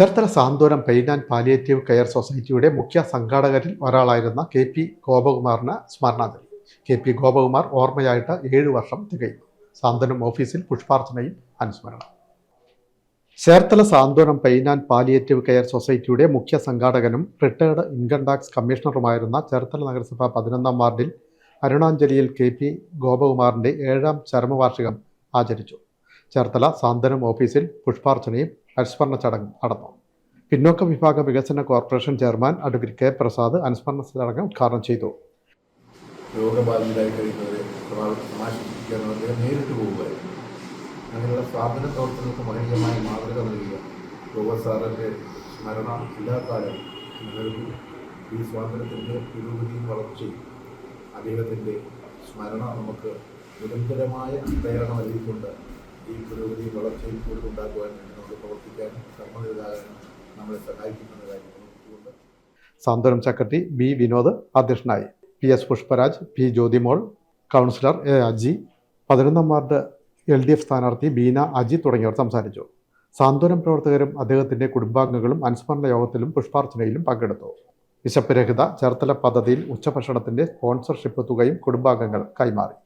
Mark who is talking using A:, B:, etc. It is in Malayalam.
A: Cherthala Santhwanam pain and palliative care സൊസൈറ്റിയുടെ മുഖ്യ സംഘാടകരിൽ ഒരാളായിരുന്ന കെ പി ഗോപകുമാറിന് സ്മരണാഞ്ജലി. കെ പി ഗോപകുമാർ ഓർമ്മയായിട്ട് ഏഴ് വർഷം തികയുന്നു. സാന്ത്വനം ഓഫീസിൽ പുഷ്പാർച്ചനയും അനുസ്മരണം. Cherthala Santhwanam pain and palliative care സൊസൈറ്റിയുടെ മുഖ്യ സംഘാടകനും റിട്ടയർഡ് ഇൻകം ടാക്സ് കമ്മീഷണറുമായിരുന്ന ചേർത്തല നഗരസഭ പതിനൊന്നാം വാർഡിൽ അരുണാഞ്ജലിയിൽ കെ പി ഗോപകുമാറിന്റെ ഏഴാം ചരമവാർഷികം ആചരിച്ചു. ചേർത്തല സാന്ത്വനം ഓഫീസിൽ പുഷ്പാർച്ചനയും അനുസ്മരണ ചടങ്ങ് നടന്നു പിന്നോക്ക വിഭാഗ വികസന corporation chairman advocate K Prasad അനുസ്മരണ ചടങ്ങ് ഉദ്ഘാടനം ചെയ്തു.
B: അങ്ങനെയുള്ള സ്ഥാപന പ്രവർത്തനങ്ങൾക്ക് മഹനീയമായ മാതൃക നൽകിയ ഗോവ സാറിന്റെ സ്മരണ ഈ സ്വാതന്ത്ര്യത്തിന്റെ പുരോഗതിയും വളർച്ചയും അദ്ദേഹത്തിന്റെ സ്മരണ നമുക്ക് നിരന്തരമായ പ്രേരണ നൽകിക്കൊണ്ട് ഈ പുരോഗതി വളർച്ചയിൽ കൂടുതൽ ഉണ്ടാക്കുവാൻ വേണ്ടി നമുക്ക് പ്രവർത്തിക്കാനും കർമ്മനിരതാകാനും നമ്മളെ സഹായിക്കുന്ന കാര്യം ഓർത്തുകൊണ്ട്
A: സാന്ത്വനം സെക്രട്ടറി ബി വിനോദ് അധ്യക്ഷനായി. P S Pushparaj P Jyothimol councillor A Aji പതിനൊന്നാം വാർഡ് എൽ ഡി എഫ് സ്ഥാനാർത്ഥി ബീന അജി തുടങ്ങിയവർ സംസാരിച്ചു. സാന്ത്വനം പ്രവർത്തകരും അദ്ദേഹത്തിന്റെ കുടുംബാംഗങ്ങളും അനുസ്മരണ യോഗത്തിലും പുഷ്പാർച്ചനയിലും പങ്കെടുത്തു. വിശപ്പ് രഹിത ചേർത്തല പദ്ധതിയിൽ ഉച്ചഭക്ഷണത്തിന്റെ സ്പോൺസർഷിപ്പ് തുകയും കുടുംബാംഗങ്ങൾ കൈമാറി.